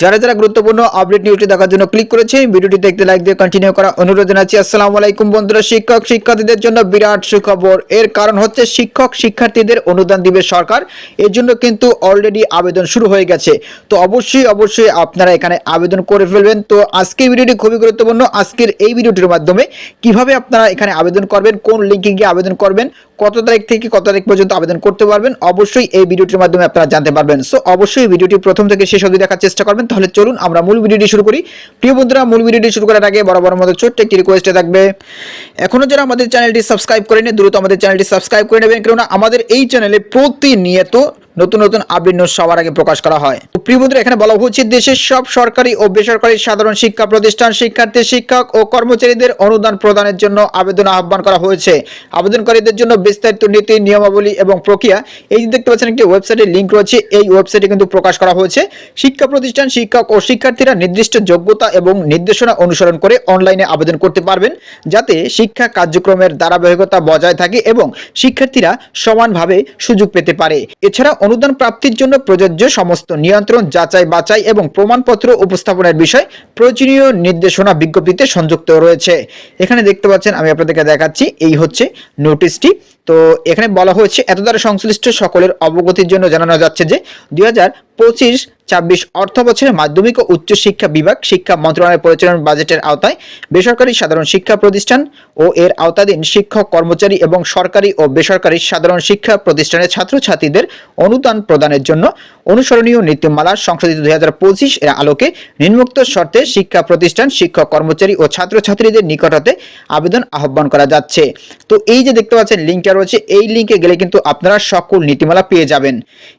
যারা যারা গুরুত্বপূর্ণ আপডেট নিউজটি দেখার জন্য ক্লিক করেছে ভিডিওটি দেখতে লাইক দিয়ে কন্টিনিউ করা অনুরোধ জানাচ্ছি। আসসালামু আলাইকুম বন্ধুরা, শিক্ষক শিক্ষার্থীদের জন্য বিরাট সুখবর। এর কারণ হচ্ছে শিক্ষক শিক্ষার্থীদের অনুদান দিবে সরকার। এর জন্য কিন্তু অলরেডি আবেদন শুরু হয়ে গেছে। তো অবশ্যই অবশ্যই আপনারা এখানে আবেদন করে ফেলবেন। তো আজকের ভিডিওটি খুবই গুরুত্বপূর্ণ। আজকের এই ভিডিওটির মাধ্যমে কীভাবে আপনারা এখানে আবেদন করবেন, কোন লিঙ্কে গিয়ে আবেদন করবেন, কত তারিখ থেকে কত তারিখ পর্যন্ত আবেদন করতে পারবেন, অবশ্যই এই ভিডিওটির মাধ্যমে আপনারা জানতে পারবেন। সো অবশ্যই ভিডিওটি প্রথম থেকে শেষ অবধি দেখার চেষ্টা করবেন। তাহলে চলুন আমরা মূল ভিডিওটি শুরু করি। প্রিয় বন্ধুরা, মূল ভিডিওটি শুরু করার আগে বরাবর মতো ছোট্ট একটি রিকোয়েস্টে থাকবে। এখনও যারা আমাদের চ্যানেলটি সাবস্ক্রাইব করেনি দ্রুত আমাদের চ্যানেলটি সাবস্ক্রাইব করে নেবেন, কেননা আমাদের এই চ্যানেলে প্রতিনিয়ত নতুন নতুন আপডেট নিউজ সবার আগে প্রকাশ করা হয়। প্রিয় বন্ধুরা, এখানে বলা হচ্ছে দেশের সব সরকারি ও বেসরকারি সাধারণ শিক্ষা প্রতিষ্ঠান, শিক্ষার্থী, শিক্ষক ও কর্মচারীদের অনুদান প্রদানের জন্য আবেদন আহ্বান করা হয়েছে। আবেদনকারীদের জন্য বিস্তারিত নীতি, নিয়মাবলী এবং প্রক্রিয়া এই যে দেখতে পাচ্ছেন একটি ওয়েবসাইটের লিঙ্ক রয়েছে, এই ওয়েবসাইটে কিন্তু প্রকাশ করা হয়েছে। শিক্ষা প্রতিষ্ঠান, শিক্ষক ও শিক্ষার্থীরা নির্দিষ্ট যোগ্যতা এবং নির্দেশনা অনুসরণ করে অনলাইনে আবেদন করতে পারবেন, যাতে শিক্ষা কার্যক্রমের ধারাবাহিকতা বজায় থাকে এবং শিক্ষার্থীরা সমানভাবে সুযোগ পেতে পারে। এছাড়া অনুদান প্রাপ্তির জন্য প্রযোজ্য সমস্ত নিয়ন্ত্রণ, যাচাই, বাছাই এবং প্রমাণপত্র উপস্থাপনের বিষয় প্রয়োজনীয় নির্দেশনা বিজ্ঞপ্তিতে সংযুক্ত রয়েছে। এখানে দেখতে পাচ্ছেন, আমি আপনাদেরকে দেখাচ্ছি, এই হচ্ছে নোটিশটি। তো এখানে বলা হয়েছে এত দ্বারা সংশ্লিষ্ট সকলের অবগতির জন্য জানানো যাচ্ছে যে দুই হাজার পঁচিশ, ছাব্বিশ অর্থ বছরে মাধ্যমিক ও উচ্চ শিক্ষা বিভাগ শিক্ষা মন্ত্রণালয়ের পরিচালনা বাজেটের আওতায় বেসরকারি সাধারণ শিক্ষা প্রতিষ্ঠান ও এর আওতাধীন শিক্ষক কর্মচারী এবং সরকারি ও বেসরকারি সাধারণ শিক্ষা প্রতিষ্ঠানের ছাত্রছাত্রীদের অনুদান প্রদানের জন্য অনুসরণীয় নীতিমালা সংশোধিত দুই হাজার পঁচিশ এর আলোকে নিম্নোক্ত শর্তে শিক্ষা প্রতিষ্ঠান, শিক্ষক কর্মচারী ও ছাত্রছাত্রীদের নিকট হতে আবেদন আহ্বান করা যাচ্ছে। তো এই যে দেখতে পাচ্ছেন লিঙ্কটা রয়েছে, এই লিঙ্কে গেলে কিন্তু আপনারা সকল নীতিমালা পেয়ে যাবেন।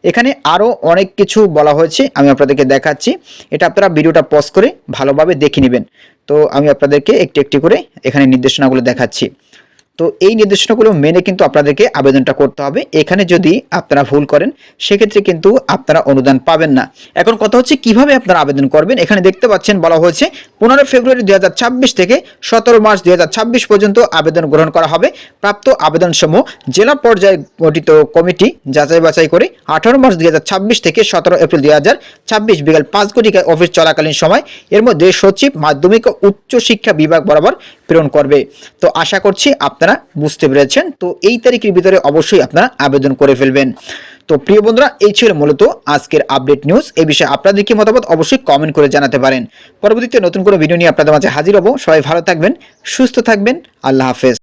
এখানে আরও অনেক কিছু বলা হয়েছে, আমি আপনাদেরকে দেখাচ্ছি। এটা আপনারা ভিডিওটা পজ করে ভালোভাবে দেখে নেবেন। তো আমি আপনাদেরকে একটি একটি করে এখানে নির্দেশনাগুলো দেখাচ্ছি। তো এই নির্দেশনাগুলো মেনে কিন্তু আপনাদেরকে আবেদনটা করতে হবে। এখানে যদি আপনারা ভুল করেন, সেক্ষেত্রে কিন্তু আপনারা অনুদান পাবেন না। এখন কথা হচ্ছে, কীভাবে আপনারা আবেদন করবেন? এখানে দেখতে পাচ্ছেন বলা হয়েছে পনেরো ফেব্রুয়ারি দুই থেকে সতেরো মার্চ দুই হাজার ছাব্বিশ পর্যন্ত আবেদন গ্রহণ করা হবে। প্রাপ্ত আবেদনসমূহ জেলা পর্যায়ে গঠিত কমিটি যাচাই বাছাই করে আঠারো মার্চ দুই হাজার ছাব্বিশ থেকে সতেরো এপ্রিল দুই বিকাল পাঁচ ঘটিকায় অফিস চলাকালীন সময়। এর মধ্যে সচিব, মাধ্যমিক ও উচ্চ শিক্ষা বিভাগ বরাবর প্রেরণ করবে। তো আশা করছি আপনারা বুঝতে পেরেছেন। তো এই তারিখের ভিতরে অবশ্যই আপনারা আবেদন করে ফেলবেন। তো প্রিয় বন্ধুরা, এই ছিল মূলত আজকের আপডেট নিউজ। এই বিষয়ে আপনাদের কি মতামত অবশ্যই কমেন্ট করে জানাতে পারেন। পরবর্তীতে নতুন কোনো ভিডিও নিয়ে আপনাদের মাঝে হাজির হব। সবাই ভালো থাকবেন, সুস্থ থাকবেন। আল্লাহ হাফেজ।